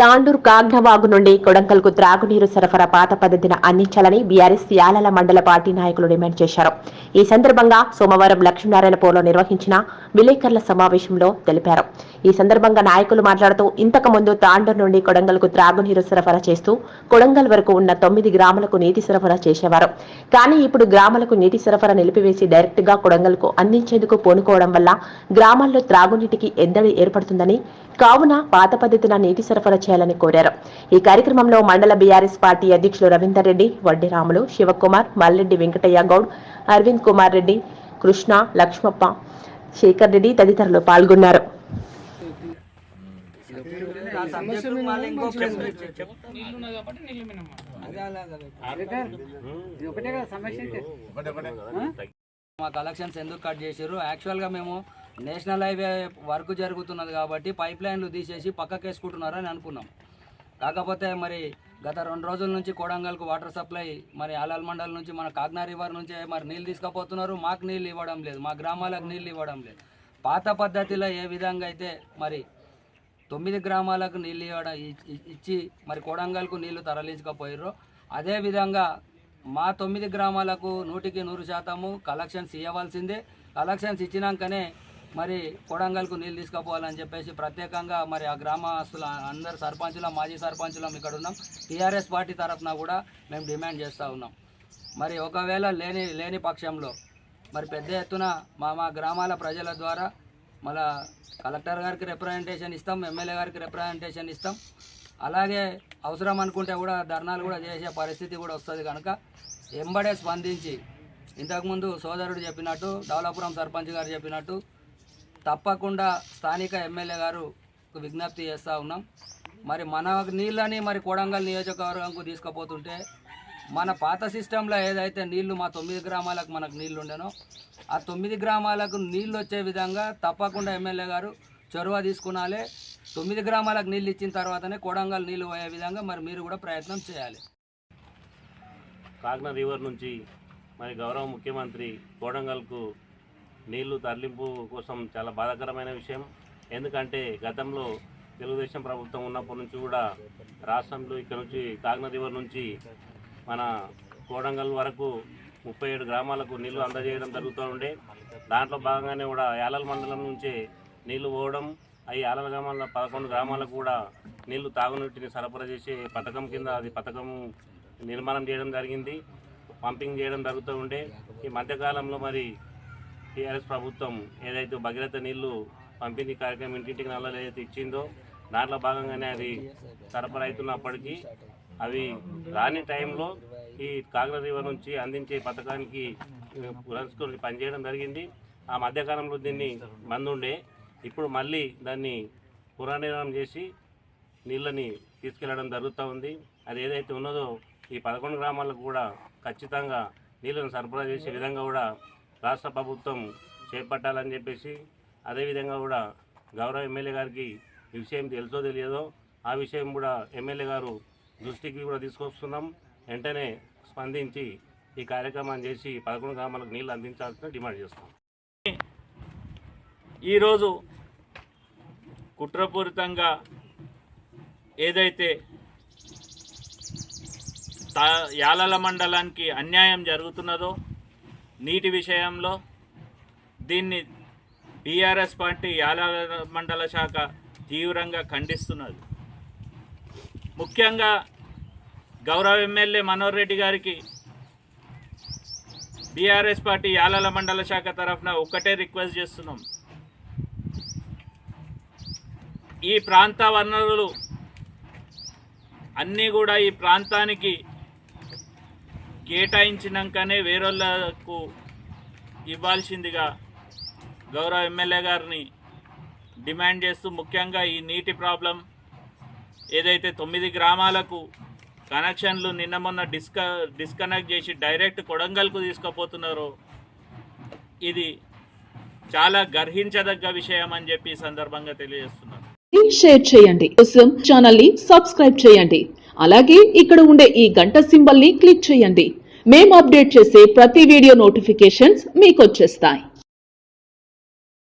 తాండూరు కాగ్నవాగు నుండి కొడంకల్కు త్రాగునీరు సరఫరా పాత పద్ధతిన అందించాలని బీఆర్ఎస్ యాలల మండల పార్టీ నాయకులు డిమాండ్ చేశారు. ఈ సందర్భంగా సోమవారం లక్ష్మీనారాయణపూర్లో నిర్వహించిన విలేకరుల సమావేశంలో తెలిపారు. ఈ సందర్భంగా నాయకులు మాట్లాడుతూ ఇంతకు ముందు తాండూరు నుండి కొడంగల్కు త్రాగునీరు సరఫరా చేస్తూ కొడంగల్ వరకు ఉన్న తొమ్మిది గ్రామాలకు నీటి సరఫరా చేసేవారు. కానీ ఇప్పుడు గ్రామాలకు నీటి సరఫరా నిలిపివేసి డైరెక్ట్గా కొడంగల్కు అందించేందుకు పూనుకోవడం వల్ల గ్రామాల్లో త్రాగునీటికి ఎద్దడి ఏర్పడుతుందని కావున పాత పద్ధతిన నీటి సరఫరా చేయాలని కోరారు. ఈ కార్యక్రమంలో మండల బీఆర్ఎస్ పార్టీ అధ్యక్షులు రవీందర్ రెడ్డి వడ్డి రాములు శివకుమార్ మల్లెడ్డి వెంకటయ్య గౌడ్ అరవింద్ కుమార్ రెడ్డి కృష్ణ లక్ష్మప్ప శేఖర్ రెడ్డి తదితరులు పాల్గొన్నారు ఆ సబ్జెక్టు మళ్ళీ ఇంకో ప్రెస్ మీట్ చెప్పు. ఇది ఒకటే కదా సమస్య అయితే మా కలెక్షన్స్ ఎందుకు కట్ చేసారు యాక్చువల్గా మేము నేషనల్ హైవే వర్క్ జరుగుతున్నది కాబట్టి పైప్ లైన్లు తీసేసి పక్కకి వేసుకుంటున్నారని అనుకున్నాం. కాకపోతే మరి గత రెండు రోజుల నుంచి కోడంగల్కు వాటర్ సప్లై మరి ఆలాల్ మండల్ నుంచి మన కాగ్నా రివర్ నుంచి మరి నీళ్ళు తీసుకుపోతున్నారు. మాకు నీళ్ళు ఇవ్వడం లేదు. మా గ్రామాలకు నీళ్ళు ఇవ్వడం లేదు. పాత పద్ధతిలో ఏ విధంగా అయితే మరి తొమ్మిది గ్రామాలకు నీళ్ళు ఇవ్వడం ఇచ్చి మరి కోడంగల్కు నీళ్ళు తరలించకపోయారు అదేవిధంగా మా తొమ్మిది గ్రామాలకు నూటికి నూరు శాతము కలెక్షన్స్ ఇవ్వవలసిందే కలెక్షన్స్ ఇచ్చినాకనే మరి కోడంగల్కు నీళ్ళు తీసుకుపోవాలని చెప్పేసి ప్రత్యేకంగా మరి ఆ గ్రామస్తుల అందరు సర్పంచులం మాజీ సర్పంచులం ఇక్కడ ఉన్నాం. టీఆర్ఎస్ పార్టీ తరఫున కూడా మేము డిమాండ్ చేస్తూ ఉన్నాం. మరి ఒకవేళ లేని లేని పక్షంలో మరి పెద్ద ఎత్తున మా మా గ్రామాల ప్రజల ద్వారా మళ్ళా కలెక్టర్ గారికి రిప్రజెంటేషన్ ఇస్తాం ఎమ్మెల్యే గారికి రిప్రజెంటేషన్ ఇస్తాం. అలాగే అవసరం అనుకుంటే కూడా ధర్నాలు కూడా చేసే పరిస్థితి కూడా వస్తుంది కనుక ఎంబడే స్పందించి ఇంతకుముందు సోదరుడు చెప్పినట్టు డవలాపురం సర్పంచ్ గారు చెప్పినట్టు తప్పకుండా స్థానిక ఎమ్మెల్యే గారు విజ్ఞప్తి చేస్తూ ఉన్నాం. మరి మన నీళ్ళని మరి కొడంగల్ నియోజకవర్గంకు తీసుకుపోతుంటే మన పాత సిస్టంలో ఏదైతే నీళ్ళు మా తొమ్మిది గ్రామాలకు మనకు నీళ్ళు ఉండేనో ఆ తొమ్మిది గ్రామాలకు నీళ్ళు వచ్చే విధంగా తప్పకుండా ఎమ్మెల్యే గారు చొరవ తీసుకునాలే తొమ్మిది గ్రామాలకు నీళ్ళు ఇచ్చిన తర్వాతనే కొడంగల్ నీళ్ళు పోయే విధంగా మరి మీరు కూడా ప్రయత్నం చేయాలి. కాకినాడ రివర్ నుంచి మరి గౌరవ ముఖ్యమంత్రి కోడంగల్కు నీళ్ళు తరలింపు కోసం చాలా బాధాకరమైన విషయం. ఎందుకంటే గతంలో తెలుగుదేశం ప్రభుత్వం ఉన్నప్పటి నుంచి కూడా రాష్ట్రంలో ఇక్కడ నుంచి కాకినాడ రివర్ నుంచి మన కోడంగల్ వరకు ముప్పై ఏడు గ్రామాలకు నీళ్ళు అందజేయడం జరుగుతూ ఉండే. దాంట్లో భాగంగానే కూడా యాలల మండలం నుంచే నీళ్ళు పోవడం అవి యాలల గ్రామాల పదకొండు గ్రామాలకు కూడా నీళ్ళు తాగునీటిని సరఫరా చేసే పథకం కింద అది పథకం నిర్మాణం చేయడం జరిగింది. పంపింగ్ చేయడం జరుగుతూ ఉండే. ఈ మధ్యకాలంలో మరి టీఆర్ఎస్ ప్రభుత్వం ఏదైతే భగీరథ నీళ్ళు పంపిణీ కార్యక్రమం ఇంటింటికి నల్లలు ఏదైతే ఇచ్చిందో దాంట్లో భాగంగానే అది సరఫరా అవుతున్నప్పటికీ అవి రాని టైంలో ఈ కాగ్ర రివర్ నుంచి అందించే పథకానికి పురస్కరించి పనిచేయడం జరిగింది. ఆ మధ్యకాలంలో దీన్ని మందుండే. ఇప్పుడు మళ్ళీ దాన్ని పునర్నిర్మాణం చేసి నీళ్ళని తీసుకెళ్ళడం జరుగుతూ ఉంది. అది ఏదైతే ఉన్నదో ఈ పదకొండు గ్రామాలకు కూడా ఖచ్చితంగా నీళ్ళను సరఫరా చేసే విధంగా కూడా రాష్ట్ర ప్రభుత్వం చేపట్టాలని చెప్పేసి అదేవిధంగా కూడా గౌరవ ఎమ్మెల్యే గారికి ఈ విషయం తెలుసో తెలియదో ఆ విషయం కూడా ఎమ్మెల్యే గారు దృష్టికి కూడా తీసుకొస్తున్నాం. వెంటనే స్పందించి ఈ కార్యక్రమాన్ని చేసి పదకొండు గ్రామాలకు నీళ్ళు అందించాల్సిన డిమాండ్ చేస్తాం ఈరోజు కుట్రపూరితంగా ఏదైతే తా యాలల మండలానికి అన్యాయం జరుగుతున్నదో నీటి విషయంలో దీన్ని బీఆర్ఎస్ పార్టీ యాలల మండల శాఖ తీవ్రంగా ఖండిస్తున్నది. ముఖ్యంగా గౌరవ ఎమ్మెల్యే మనోహర్ రెడ్డి గారికి బీఆర్ఎస్ పార్టీ యాలల మండల శాఖ తరఫున ఒక్కటే రిక్వెస్ట్ చేస్తున్నాం. ఈ ప్రాంత వనరులు అన్నీ కూడా ఈ ప్రాంతానికి కేటాయించినాకనే వేరొల్లకు ఇవ్వాల్సిందిగా గౌరవ ఎమ్మెల్యే గారిని డిమాండ్ చేస్తూ ముఖ్యంగా ఈ నీటి ప్రాబ్లం ఏదైతే తొమ్మిది గ్రామాలకు కనెక్షన్లు నిన్న మొన్న డిస్క డిస్కనెక్ట్ చేసి డైరెక్ట్ కొడంగల్కు తీసుకుపోతున్నారు. ఇది చాలా గర్హించదగ్గ విషయం అని చెప్పి సందర్భంగా తెలియజేస్తున్నారు. షేర్ చేయండి. కోసం ఛానల్ని సబ్స్క్రైబ్ చేయండి. అలాగే ఇక్కడ ఉండే ఈ గంట సింబల్ని క్లిక్ చేయండి. మేము అప్డేట్ చేసే ప్రతి వీడియో నోటిఫికేషన్స్ మీకు వచ్చేస్తాయి.